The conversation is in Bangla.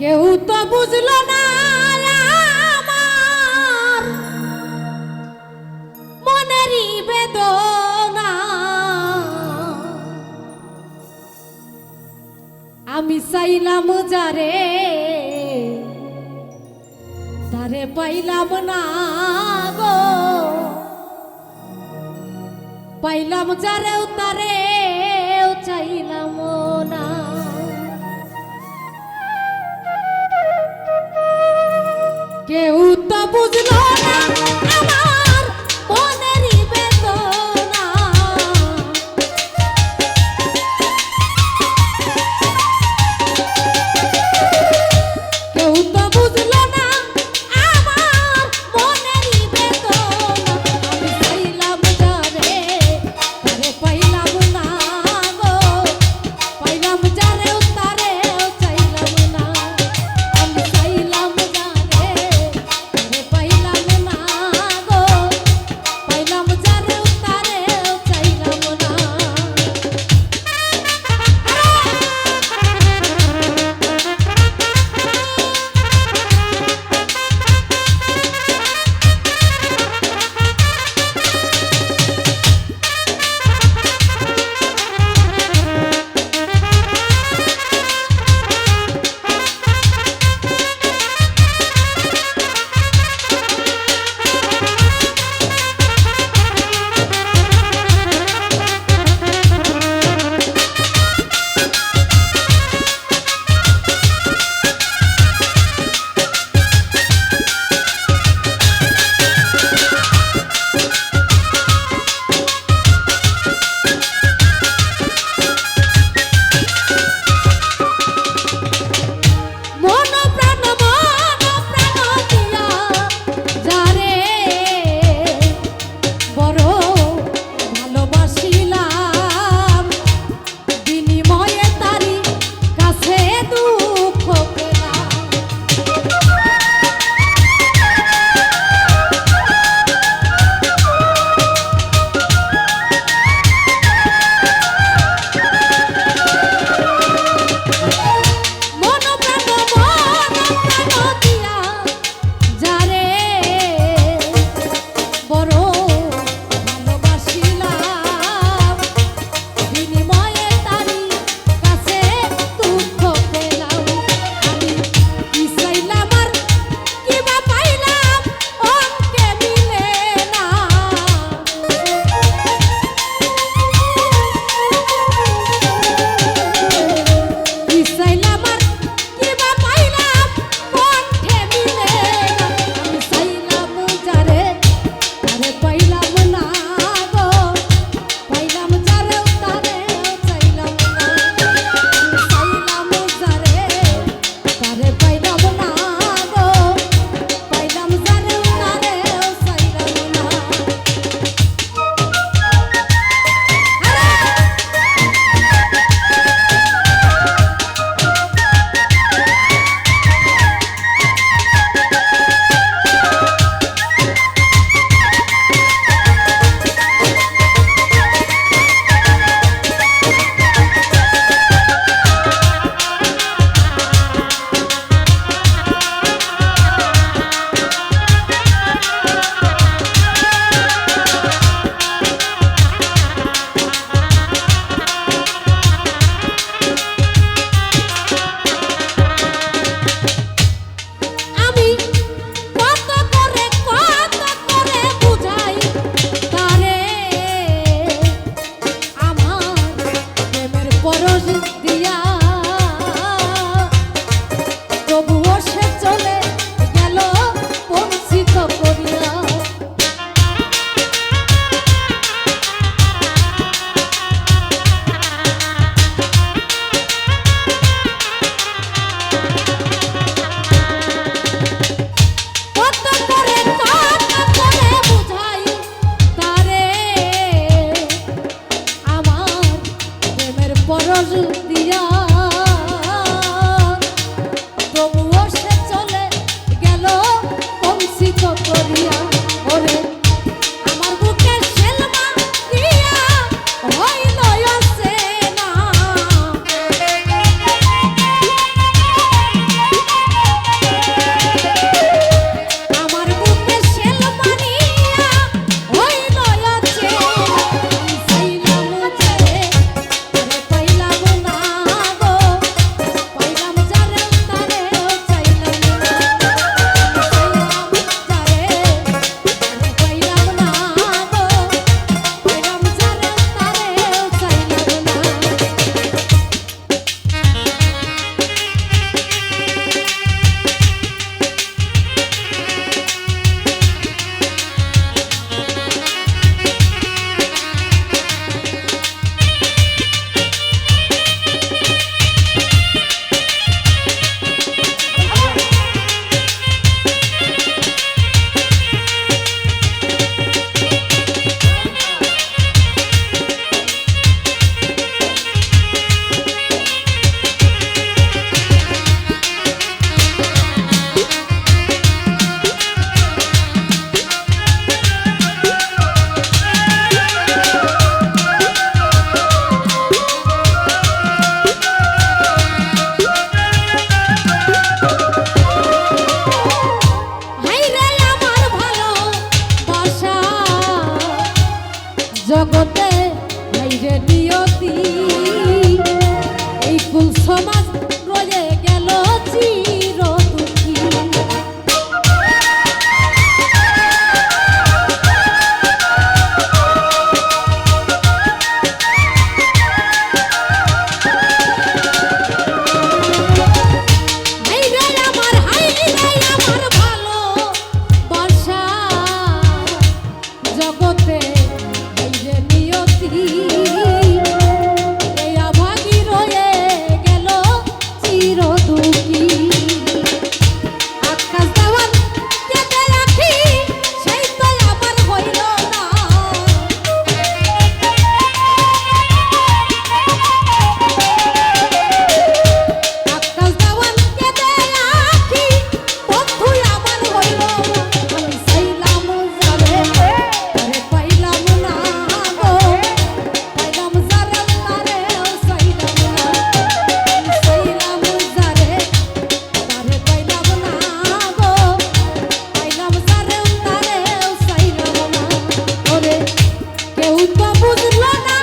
কেউ তো বুঝলো না আমার। মনেরই বেদনা। আমি চাইলাম যারে, তারে পাইলাম না গো। পাইলাম যারেও তারেও চাইলাম কেউ তা বুঝল বুঝলো না